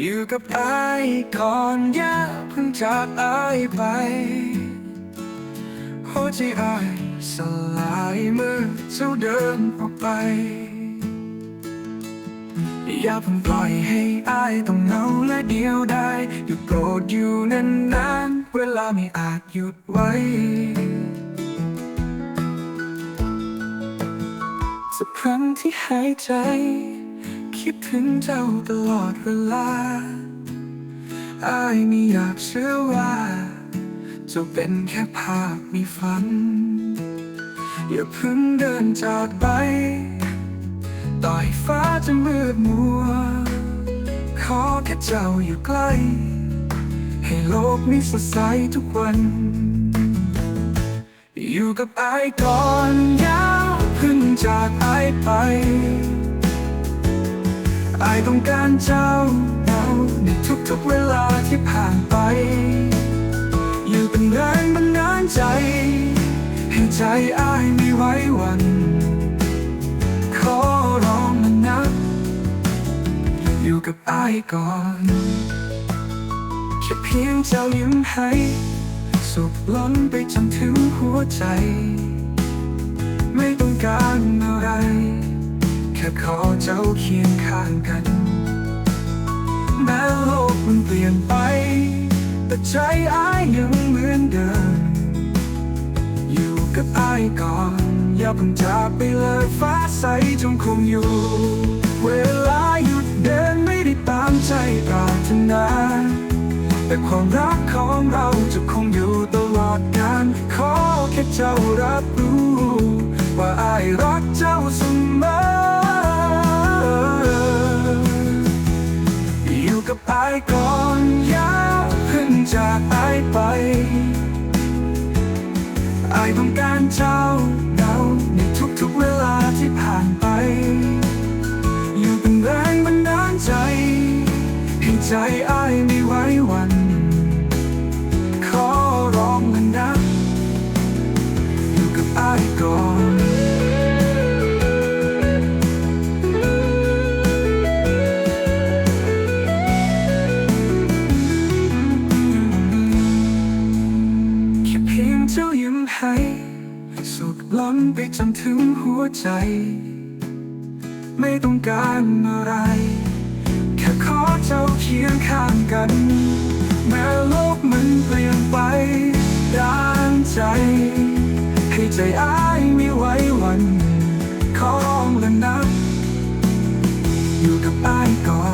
อยู่กับไอ้ก่อนอย่าเพิ่งจากไอ้ไปหัวใจไอ้สลายเมื่อเจ้าเดินออกไป อย่าเพิ่งปล่อยให้ไอายต้องเหงาและเดียวดายอยู่โปรดอยู่นานๆ เวลาไม่อาจหยุดไว้สักครั้งที่หายใจ คิดถึงเจ้าตลอดเวลาอายไม่อยากเชื่อว่าจะเป็นแค่ภาพมีฝัน อย่าเพิ่งเดินจากไป ต่อยฟ้าจะมืดมัว ขอแค่เจ้าอยู่ใกล้ ให้โลกนี้สดใสทุกวัน อยู่กับไอ้ก่อนยาเพึ่งจากไอ้ไป ไอต้องการเจ้าเราในทุกๆเวลาที่ผ่านไป อยู่เป็นแรงบันดาลใจ ให้ใจไอ้ายไม่ไหววัน ขอร้องมันนะอยู่กับไอ้ายก่อนแค่เพียงเจ้ายิ้มให้ สุขล้นไปจนถึงหัวใจ ไม่ต้องการ แค่ขอเจ้าเคียงข้างกัน แม้โลกมันเปลี่ยนไป แต่ใจอ้ายยังเหมือนเดิม อยู่กับอ้ายก่อน อย่าเพิ่งจากไปเลยฟ้าใสจงคงอยู่ เวลาหยุดเดินไม่ได้ตามใจปรารถนาแต่ความรักของเราจะคงอยู่ตลอดกาลขอแค่เจ้ารับรู้ ว่าอายรักเจ้าเสมอ อายต้องการเจ้าเราในทุกๆเวลาที่ผ่านไป อยู่เป็นแรงบันดาลใจให้ใจอ้ายไม่ไหว้วันขอร้องมันนะอยู่กับอายก่อน ให้สุดล้นไปจนถึงหัวใจ ไม่ต้องการอะไร แค่ขอเจ้าเคียงข้างกัน แม้โลกมันเปลี่ยนไปด้านใจ ให้ใจอ้ายมีไว้วัน ของและนับอยู่กับอ้ายก่อน